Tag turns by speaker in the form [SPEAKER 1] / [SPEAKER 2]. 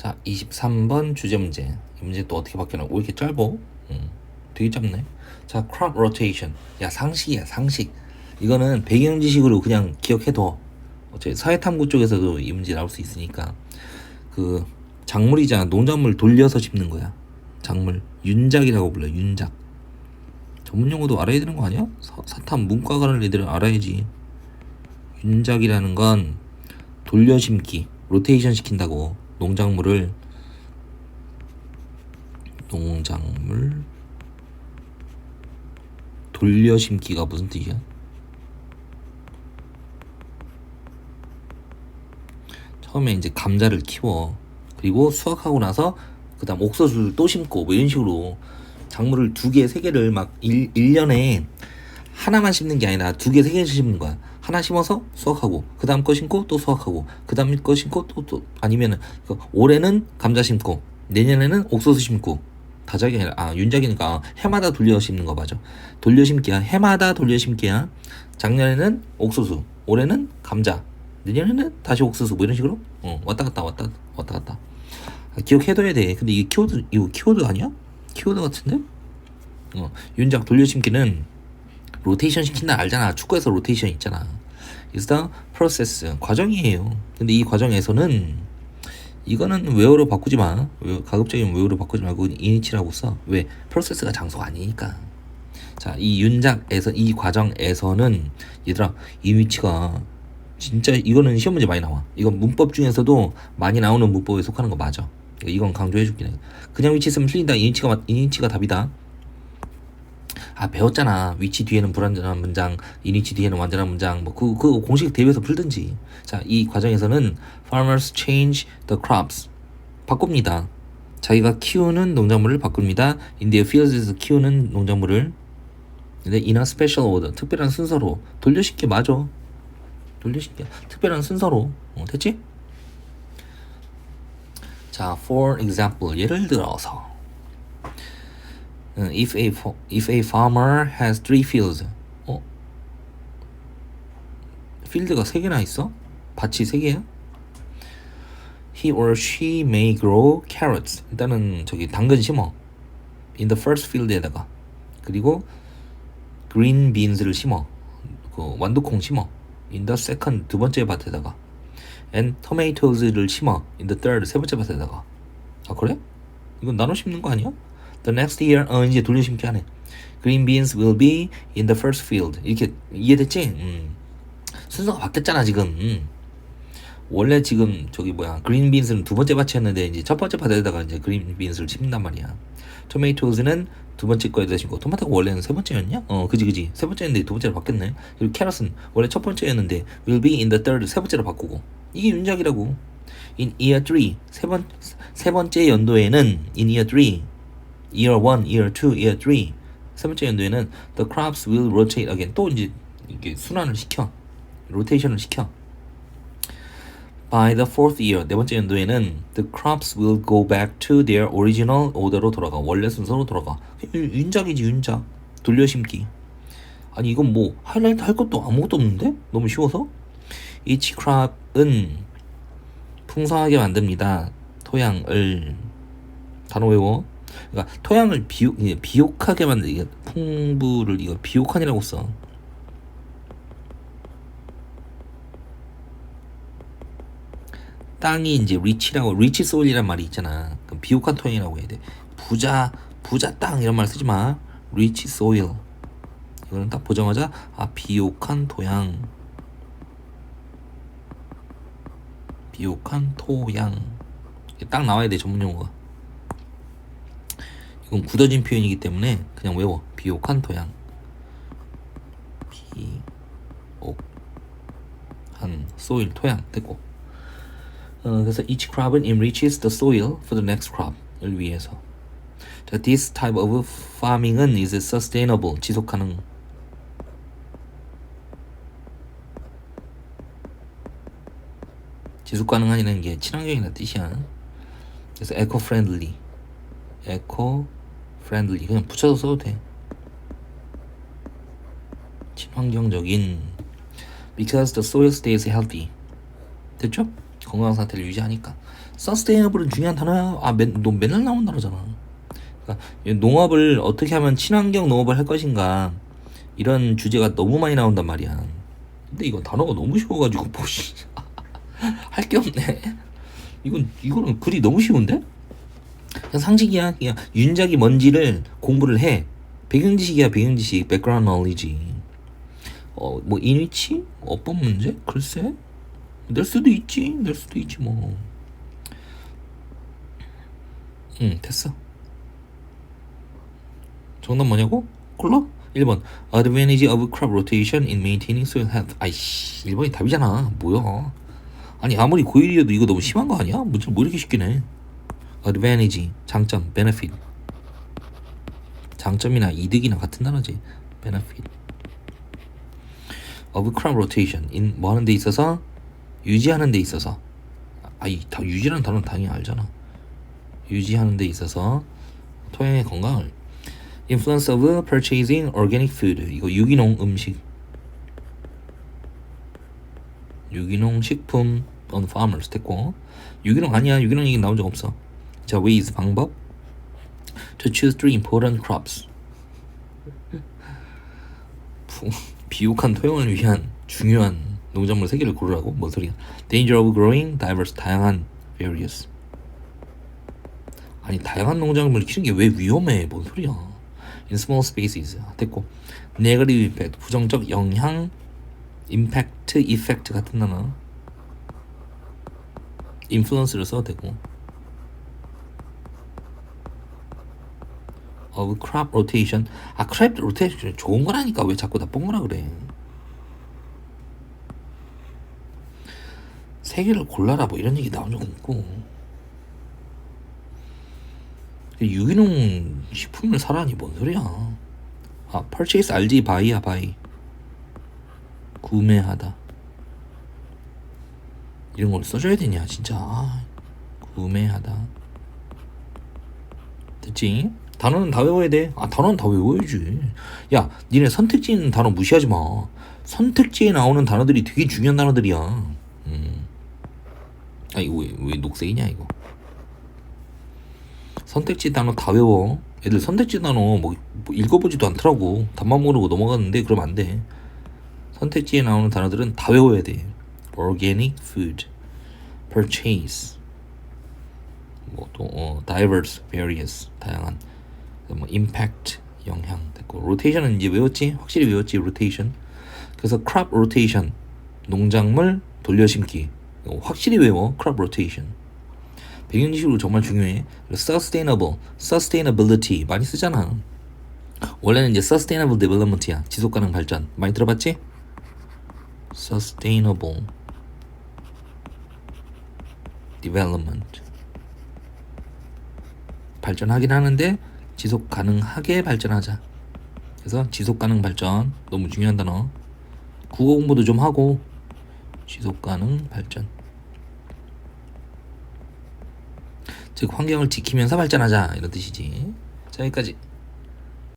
[SPEAKER 1] 자, 23번 주제 문제. 이 문제 또 어떻게 바뀌나? 왜 이렇게 짧어? 음, 되게 짧네. 자, crop rotation. 야, 상식이야, 상식. 이거는 배경 지식으로 그냥 기억해둬. 어차피 사회탐구 쪽에서도 이 문제 나올 수 있으니까. 그 작물이잖아. 농작물 돌려서 심는 거야. 작물. 윤작이라고 불러. 윤작. 전문 용어도 알아야 되는 거 아니야? 사, 사탐 문과 가는 애들은 알아야지. 윤작이라는 건 돌려 심기, 로테이션 시킨다고 농작물을 농작물 돌려 심기가 무슨 뜻이야? 처음에 이제 감자를 키워 그리고 수확하고 나서 그 다음 옥수수를 또 심고 뭐 이런 식으로 작물을 두 개, 세 개를 막 일, 일년에 하나만 심는 게 아니라 두 개, 세 개씩 심는 거야. 하나 심어서 수확하고 그 다음 거 심고 또 수확하고 그 다음 거 심고 또 또 아니면은 그 올해는 감자 심고 내년에는 옥수수 심고 다작이 아니라 아 윤작이니까 해마다 돌려 심는 거 맞아. 돌려 심기야. 해마다 돌려 심기야. 작년에는 옥수수, 올해는 감자, 내년에는 다시 옥수수 뭐 이런 식으로 어, 왔다 갔다 왔다 왔다 갔다. 아, 기억해둬야 돼. 근데 이게 키워드 이거 키워드 아니야? 키워드 같은데? 어, 윤작 돌려 심기는 로테이션 시킨다 알잖아. 축구에서 로테이션 있잖아. the process 과정이에요. 근데 이 과정에서는 이거는 웨어로 바꾸지 마. 가급적이면 웨어로 바꾸지 말고 이니치라고 써. 왜? 프로세스가 장소가 아니니까. 자, 이 윤작에서 이 과정에서는 얘들아 이 위치가 진짜 이거는 시험 문제 많이 나와. 이건 문법 중에서도 많이 나오는 문법에 속하는 거 맞아. 이건 강조해 줄게. 그냥 위치 있으면 틀린다. 이니치가 맞- 이니치가 답이다. 아 배웠잖아. 위치 뒤에는 불완전한 문장 이니치 뒤에는 완전한 문장. 뭐그 그 공식 대회에서 풀든지. 자 이 과정에서는 farmers change the crops. 바꿉니다. 자기가 키우는 농작물을 바꿉니다. In their fields에서 키우는 농작물을. 근데 in a special order 특별한 순서로. 돌려심기 맞아 돌려심기 특별한 순서로. 어, 됐지? 자 for example. 예를 들어서. 어, if a if a farmer has three fields, 어? 필드가 세 개나 있어? 밭이 세 개야? He or she may grow carrots. 일단은 저기 당근 심어. In the first field에다가 그리고 green beans를 심어. 그 완두콩 심어. In the second 두 번째 밭에다가 and tomatos를 심어. In the third 세 번째 밭에다가. 아 그래? 이건 나눠 심는 거 아니야? The next year 어 이제 돌려심기 하네. Green beans will be in the first field. 이렇게 이해됐지? 음. 순서가 바뀌었잖아 지금. 음. 원래 지금 저기 뭐야 그린 빈스는 두 번째 밭이었는데 이제 첫 번째 밭에다가 이제 그린 빈스를 심는단 말이야. 토메이토즈는 두 번째 거에다 심고 토마토가 원래는 세 번째였냐? 어 그지 그지 세 번째였는데 두 번째로 바뀌었네. 그리고 캐럿은 원래 첫 번째였는데 will be in the third 세 번째로 바꾸고 이게 윤작이라고. In year 3 세 번 세 번째 연도에는 in year 3 year 1, year 2, year 3. 세 번째 연도에는 the crops will rotate again. 또 이제 이게 순환을 시켜. 로테이션을 시켜. By the fourth year, 네 번째 연도에는 the crops will go back to their original order로 돌아가. 원래 순서로 돌아가. 윤- 윤작이지 윤작. 돌려심기. 아니 이건 뭐 하이라이트 할 것도 아무것도 없는데? 너무 쉬워서? Each crop은 풍성하게 만듭니다. 토양을 단어 외워. 그러니까 토양을 비옥 비옥하게 만들 이게 풍부를 이거 비옥한이라고 써. 땅이 이제 리치라고 리치 소일이란 말이 있잖아. 그럼 비옥한 토양이라고 해야 돼. 부자 부자 땅 이런 말 쓰지 마. 리치 소일. 이거는 딱 보자마자 아 비옥한 토양. 비옥한 토양. 딱 나와야 돼 전문 용어가. 이건 굳어진 표현이기 때문에 그냥 외워. 비옥한 토양. 비옥한 소일 토양 됐고. 어, 그래서 each crop은 enriches the soil for the next crop을 위해서. 자, this type of farming은 is sustainable 지속 가능. 지속 가능한이라는 게 친환경이라는 뜻이야. 그래서 eco friendly, eco friendly 그냥 붙여서 써도 돼. 친환경적인 because the soil stays healthy. 됐죠? 건강 상태를 유지하니까 서스테이너블은 중요한 단어야. 아, 맨, 너 맨날 나온 단어잖아. 그러니까 이 농업을 어떻게 하면 친환경 농업을 할 것인가 이런 주제가 너무 많이 나온단 말이야. 근데 이건 단어가 너무 쉬워가지고 뭐시 할게 없네. 이건 이거는 글이 너무 쉬운데? 그냥 상식이야. 그냥 윤작이 뭔지를 공부를 해. 배경 지식이야, 배경 지식. 백그라운드 knowledge. 어, 뭐 인위치? 어법 문제? 글쎄. 낼 수도 있지. 낼 수도 있지 뭐. 응, 됐어. 정답 뭐냐고? 콜러? 1번 Advantage of crop rotation in maintaining soil health 아이씨 1번이 답이잖아 뭐야 아니 아무리 고1이어도 이거 너무 심한 거 아니야? 뭐, 뭐 이렇게 쉽게 내 Advantage 장점 benefit. 장점이나 이득이나 같은 단어지. benefit. of crop rotation. in 뭐 하는 데 있어서? 유지하는 데 있어서. 아이 다 유지라는 단어는 당연히 알잖아. 유지하는 데 있어서 토양의 건강을. influence of purchasing organic food. 이거 유기농 음식. 유기농 식품 on farmers. 됐고. 유기농 아니야. 유기농 얘기 나온 적 없어 자 ways 방법 to choose three important crops 부- 비옥한 토양을 위한 중요한 농작물 세 개를 고르라고 뭔 소리야 danger of growing diverse 다양한 various 아니 다양한 농작물을 키우는 게 왜 위험해 뭔 소리야 in small spaces 됐고 negative impact 부정적 영향 impact effect 같은 단어 influence를 써도 되고 of crop rotation. 아 crop rotation 좋은 거라니까 왜 자꾸 나쁜 거라 그래? 세 개를 골라라 뭐 이런 얘기 나온 적 없고. 유기농 식품을 사라니 뭔 소리야? 아 purchase 알지? 바이야 바이 구매하다. 이런 걸 써줘야 되냐 진짜. 아, 구매하다. 됐지? 단어는 다 외워야 돼. 아, 단어는 다 외워야지. 야, 니네 선택지에 있는 단어 무시하지 마. 선택지에 나오는 단어들이 되게 중요한 단어들이야. 음. 아, 이거 왜, 왜 녹색이냐, 이거. 선택지 단어 다 외워. 애들 선택지 단어 뭐, 뭐 읽어보지도 않더라고. 답만 모르고 넘어갔는데 그러면 안 돼. 선택지에 나오는 단어들은 다 외워야 돼. organic food, purchase, 뭐 또 어, diverse, various, 다양한, 뭐 impact, 영향 됐고 rotation은 이제 외웠지? 확실히 외웠지 rotation. 그래서 crop rotation, 농작물 돌려심기. 확실히 외워 crop rotation. 배경지식으로 정말 중요해. sustainable, sustainability 많이 쓰잖아. 원래는 이제 sustainable development야. 지속 가능 발전. 많이 들어봤지? sustainable development 발전하긴 하는데 지속 가능하게 발전하자. 그래서 지속 가능 발전 너무 중요한 단어. 국어 공부도 좀 하고 지속 가능 발전. 즉 환경을 지키면서 발전하자 이런 뜻이지. 자 여기까지.